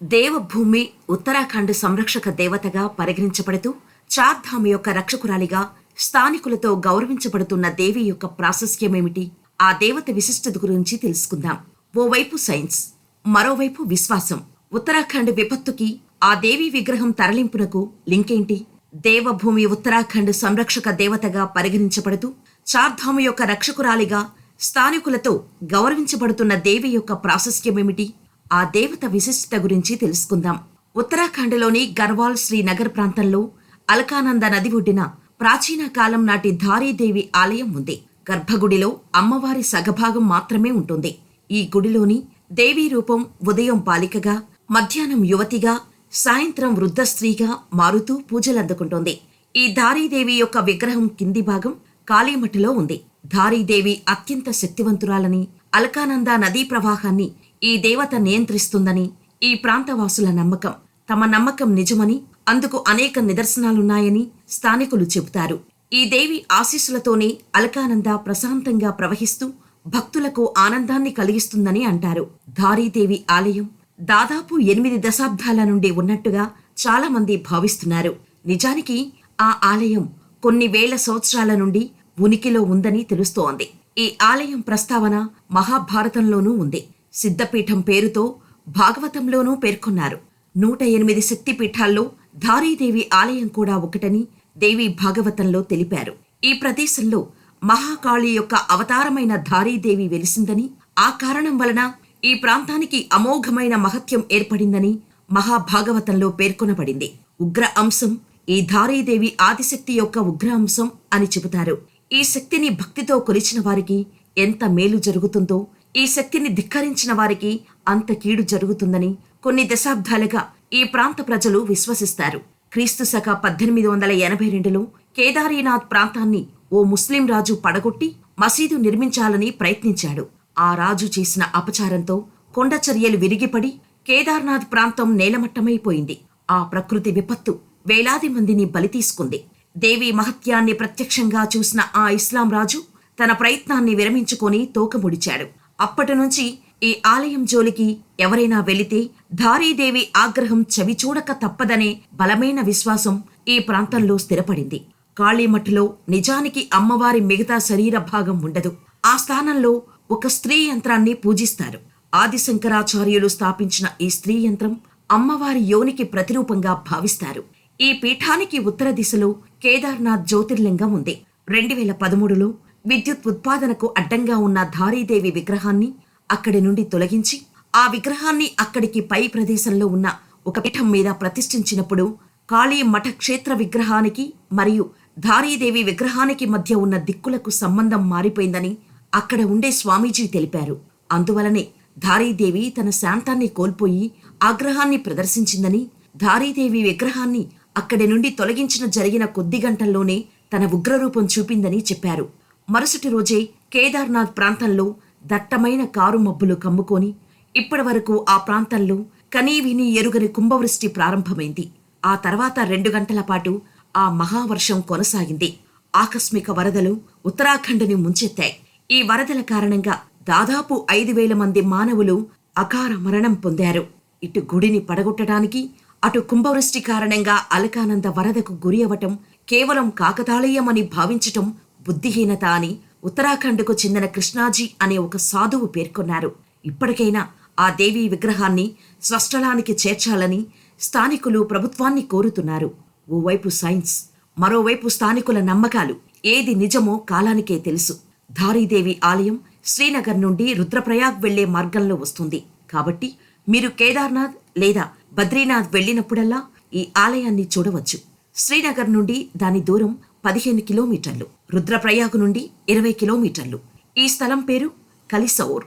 దేవభూమి ఉత్తరాఖండ్ సంరక్షక దేవతగా పరిగణించబడుతూ చార్ధామ్ యొక్క రక్షకురాలిగా స్థానికులతో గౌరవించబడుతున్న దేవి యొక్క ప్రాశస్యమేమిటి ఆ దేవత విశిష్టత గురించి తెలుసుకుందాం. ఓవైపు సైన్స్ మరోవైపు విశ్వాసం. ఉత్తరాఖండ్ విపత్తుకి ఆ దేవి విగ్రహం తరలింపునకు లింకేంటి? దేవభూమి ఉత్తరాఖండ్ సంరక్షక దేవతగా పరిగణించబడుతూ చార్ధామ్ యొక్క రక్షకురాలిగా స్థానికులతో గౌరవించబడుతున్న దేవి యొక్క ప్రాశస్యమేమిటి ఆ దేవత విశిష్టత గురించి తెలుసుకుందాం. ఉత్తరాఖండ్లోని గర్వాల్ శ్రీనగర్ ప్రాంతంలో అలకానంద నది ఒడ్డిన ప్రాచీన కాలం నాటి ధారీదేవి ఆలయం ఉంది. గర్భగుడిలో అమ్మవారి సగభాగం మాత్రమే ఉంటుంది. ఈ గుడిలోని దేవీ రూపం ఉదయం బాలికగా మధ్యాహ్నం యువతిగా సాయంత్రం వృద్ధ స్త్రీగా మారుతూ పూజలందుకుంటోంది. ఈ ధారీదేవి యొక్క విగ్రహం కింది భాగం కాళీమఠిలో ఉంది. ధారీదేవి అత్యంత శక్తివంతురాలని అలకానంద నదీ ప్రవాహాన్ని ఈ దేవత నియంత్రిస్తుందని ఈ ప్రాంతవాసుల నమ్మకం. తమ నమ్మకం నిజమని అందుకు అనేక నిదర్శనాలున్నాయని స్థానికులు చెబుతారు. ఈ దేవి ఆశీస్సులతోనే అలకానంద ప్రశాంతంగా ప్రవహిస్తూ భక్తులకు ఆనందాన్ని కలిగిస్తుందని అంటారు. ధారీదేవి ఆలయం దాదాపు ఎనిమిది దశాబ్దాల నుండి ఉన్నట్టుగా చాలా మంది భావిస్తున్నారు. నిజానికి ఆ ఆలయం కొన్ని వేల సంవత్సరాల నుండి ఉనికిలో ఉందని తెలుస్తోంది. ఈ ఆలయం ప్రస్తావన మహాభారతంలోనూ ఉంది. సిద్ధపీఠం పేరుతో భాగవతంలోనూ పేర్కొన్నారు. నూట ఎనిమిది శక్తిపీఠాల్లో ధారీదేవి ఆలయం కూడా ఒకటని దేవి భాగవతంలో తెలిపారు. ఈ ప్రదేశంలో మహాకాళి యొక్క అవతారమైన ధారీదేవి వెలిసిందని ఆ కారణం వలన ఈ ప్రాంతానికి అమోఘమైన మహత్యం ఏర్పడిందని మహాభాగవతంలో పేర్కొనబడింది. ఉగ్ర అంశం ఈ ధారీదేవి ఆదిశక్తి యొక్క ఉగ్ర అంశం అని చెబుతారు. ఈ శక్తిని భక్తితో కొలిచిన వారికి ఎంత మేలు జరుగుతుందో ఈ శక్తిని ధిక్కరించిన వారికి అంత కీడు జరుగుతుందని కొన్ని దశాబ్దాలుగా ఈ ప్రాంత ప్రజలు విశ్వసిస్తారు. క్రీస్తు శక పద్దెనిమిది వందల ఎనభై రెండులో కేదారీనాథ్ ప్రాంతాన్ని ఓ ముస్లిం రాజు పడగొట్టి మసీదు నిర్మించాలని ప్రయత్నించాడు. ఆ రాజు చేసిన అపచారంతో కొండ చర్యలు విరిగిపడి కేదార్నాథ్ ప్రాంతం నేలమట్టమైపోయింది. ఆ ప్రకృతి విపత్తు వేలాది మందిని బలి తీసుకుంది. దేవి మహత్యాన్ని ప్రత్యక్షంగా చూసిన ఆ ఇస్లాం రాజు తన ప్రయత్నాన్ని విరమించుకొని తోకముడిచాడు. అప్పటి నుంచి ఈ ఆలయం జోలికి ఎవరైనా వెళితే ధారీదేవి ఆగ్రహం చవిచూడక తప్పదనే బలమైన విశ్వాసం ఈ ప్రాంతంలో స్థిరపడింది. కాళీమఠలో నిజానికి అమ్మవారి మిగతా శరీర భాగం ఉండదు. ఆ స్థానంలో ఒక స్త్రీ యంత్రాన్ని పూజిస్తారు. ఆదిశంకరాచార్యులు స్థాపించిన ఈ స్త్రీ యంత్రం అమ్మవారి యోనికి ప్రతిరూపంగా భావిస్తారు. ఈ పీఠానికి ఉత్తర దిశలో కేదార్నాథ్ జ్యోతిర్లింగం ఉంది. రెండు వేల పదమూడులో విద్యుత్ ఉత్పాదనకు అడ్డంగా ఉన్న ధారీదేవి విగ్రహాన్ని అక్కడి నుండి తొలగించి ఆ విగ్రహాన్ని అక్కడికి పై ప్రదేశంలో ఉన్న ఒక పీఠం మీద ప్రతిష్ఠించినప్పుడు కాళీ మఠ క్షేత్ర విగ్రహానికి మరియు ధారీదేవి విగ్రహానికి మధ్య ఉన్న దిక్కులకు సంబంధం మారిపోయిందని అక్కడ ఉండే స్వామీజీ తెలిపారు. అందువలనే ధారీదేవి తన శాంతాన్ని కోల్పోయి ఆగ్రహాన్ని ప్రదర్శించిందని ధారీదేవి విగ్రహాన్ని అక్కడి నుండి తొలగించిన జరిగిన కొద్ది గంటల్లోనే తన ఉగ్రరూపం చూపిందని చెప్పారు. మరుసటి రోజే కేదార్నాథ్ ప్రాంతంలో దట్టమైన కారు మబ్బులు కమ్ముకొని ఇప్పటి వరకు ఆ ప్రాంతంలో కనీవిని ఎరుగని కుంభవృష్టి ప్రారంభమైంది. ఆ తర్వాత రెండు గంటల పాటు ఆ మహావర్షం కొనసాగింది. ఆకస్మిక వరదలు ఉత్తరాఖండ్ని ముంచెత్తాయి. ఈ వరదల కారణంగా దాదాపు ఐదు వేల మంది మానవులు అకార మరణం పొందారు. ఇటు గుడిని పడగొట్టడానికి అటు కుంభవృష్టి కారణంగా అలకానంద వరదకు గురి అవ్వటం కేవలం కాకతాళీయమని భావించటం బుద్ధిహీనత అని ఉత్తరాఖండ్కు చెందిన కృష్ణాజీ అనే ఒక సాధువు పేర్కొన్నారు. ఇప్పటికైనా ఆ దేవీ విగ్రహాన్ని స్వస్థలానికి చేర్చాలని స్థానికులు ప్రభుత్వాన్ని కోరుతున్నారు. ఓవైపు సైన్స్ మరోవైపు స్థానికుల నమ్మకాలు ఏది నిజమో కాలానికే తెలుసు. ధారీదేవి ఆలయం శ్రీనగర్ నుండి రుద్రప్రయాగ్ వెళ్ళే మార్గంలో వస్తుంది. కాబట్టి మీరు కేదార్నాథ్ లేదా బద్రీనాథ్ వెళ్ళినప్పుడల్లా ఈ ఆలయాన్ని చూడవచ్చు. శ్రీనగర్ నుండి దాని దూరం పదిహేను కిలోమీటర్లు. రుద్రప్రయాగ్ నుండి ఇరవై కిలోమీటర్లు. ఈ స్థలం పేరు కలిసౌర్.